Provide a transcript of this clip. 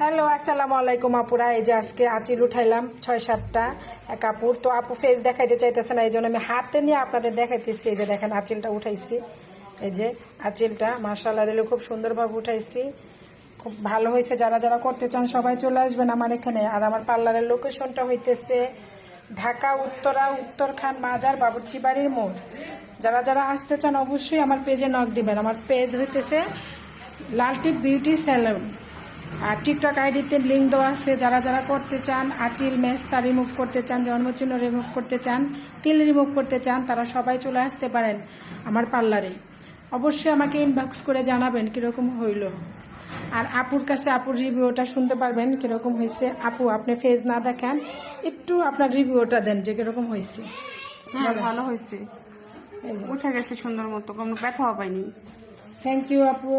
Hello, আসসালামু আলাইকুম আপুরা। এই যে আজকে আচিল উঠাইলাম, ছয় সাতটা। আপুর। তো আপু ফেস দেখাইতে চাইতেছে না এই জন্য আমি হাতে নিয়ে আপনাদের দেখাইতেছি। এই যে দেখেন আচিলটা উঠাইছি। এই যে আচিলটা মার্শাল্লাহ দিলে খুব সুন্দরভাবে উঠাইছি। খুব ভালো হয়েছে। যারা যারা করতে চান, সবাই চলে আসবেন আমার এখানে। আর আমার পার্লারের লোকেশনটা হইতেছে ঢাকা, উত্তরা, উত্তরখান, মাজার, বাবুর্চি বাড়ির মোড়। যারা যারা আসতে চান, অবশ্যই আমার পেজে নক দিবেন। আমার পেজ হইতেছে লালটিপ বিউটি স্যালুন আর টিকটক আইডিতে লিঙ্ক দেওয়া আছে যারা যারা করতে চান আচিল মেস্তা রিমুভ করতে চান জন্মচিহ্ন রিমুভ করতে চান তিল রিমুভ করতে চান তারা সবাই চলে আসতে পারেন আমার পার্লারে। অবশ্যই আমাকে ইনবক্স করে জানাবেন কীরকম হইল। আর আপুর কাছে আপুর রিভিউটা শুনতে পারবেন কীরকম হয়েছে আপু আপনি ফেজ না দেখান একটু আপনার রিভিউটা দেন যে কীরকম হয়েছে হ্যাঁ ভালো হয়েছে উঠে গেছে সুন্দর মতো কোনো ব্যথাও পাইনি। থ্যাংক ইউ আপু।